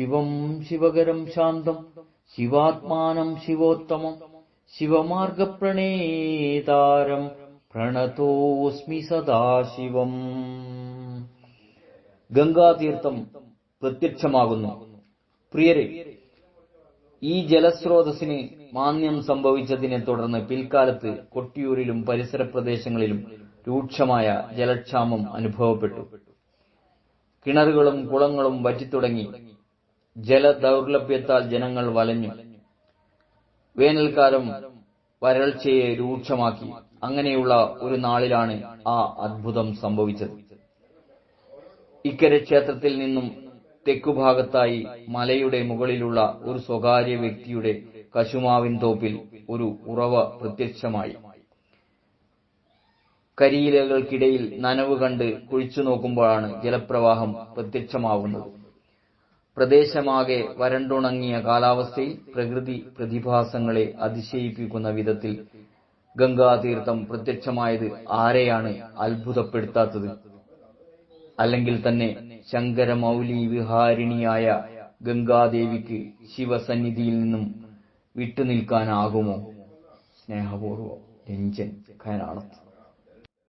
ശിവം ശിവകരം ശാന്തം ശിവാത്മാനം ശിവോത്തമം ശിവമാർഗപ്രണേതാരം പ്രണതോസ്മി സദാശിവം. ഗംഗാതീർത്ഥം പ്രത്യക്ഷമാകുന്നു. പ്രിയരെ ഈ ജലസ്രോതസ്സിന് മാന്യം സംഭവിച്ചതിനെ തുടർന്ന് പിൽക്കാലത്ത് കൊട്ടിയൂരിലും പരിസര പ്രദേശങ്ങളിലും രൂക്ഷമായ ജലക്ഷാമം അനുഭവപ്പെട്ടു. കിണറുകളും കുളങ്ങളും വറ്റിത്തുടങ്ങി ജലദൗർലഭ്യത്താൽ ജനങ്ങൾ വലഞ്ഞു. വേനൽക്കാലം വരൾച്ചയെ രൂക്ഷമാക്കി. അങ്ങനെയുള്ള ഒരു നാളിലാണ് ആ അത്ഭുതം സംഭവിച്ചത്. ഇക്കരെ ക്ഷേത്രത്തിൽ നിന്നും തെക്കുഭാഗത്തായി മലയുടെ മുകളിലുള്ള ഒരു സ്വകാര്യ വ്യക്തിയുടെ കശുമാവിൻ തോപ്പിൽ ഒരു ഉറവ പ്രത്യക്ഷമായി. കരിയിലകൾക്കിടയിൽ നനവ് കണ്ട് കുഴിച്ചു നോക്കുമ്പോഴാണ് ജലപ്രവാഹം പ്രത്യക്ഷമാവുന്നത്. പ്രദേശമാകെ വരണ്ടുണങ്ങിയ കാലാവസ്ഥയിൽ പ്രകൃതി പ്രതിഭാസങ്ങളെ അതിശയിപ്പിക്കുന്ന വിധത്തിൽ ഗംഗാതീർത്ഥം പ്രത്യക്ഷമായത് ആരെയാണ് അത്ഭുതപ്പെടുത്താത്തത്? അല്ലെങ്കിൽ തന്നെ ശങ്കരമൗലി വിഹാരിണിയായ ഗംഗാദേവിക്ക് ശിവസന്നിധിയിൽ നിന്നും വിട്ടുനിൽക്കാനാകുമോ? സ്നേഹപൂർവം രഞ്ജൻ കനാളത്ത്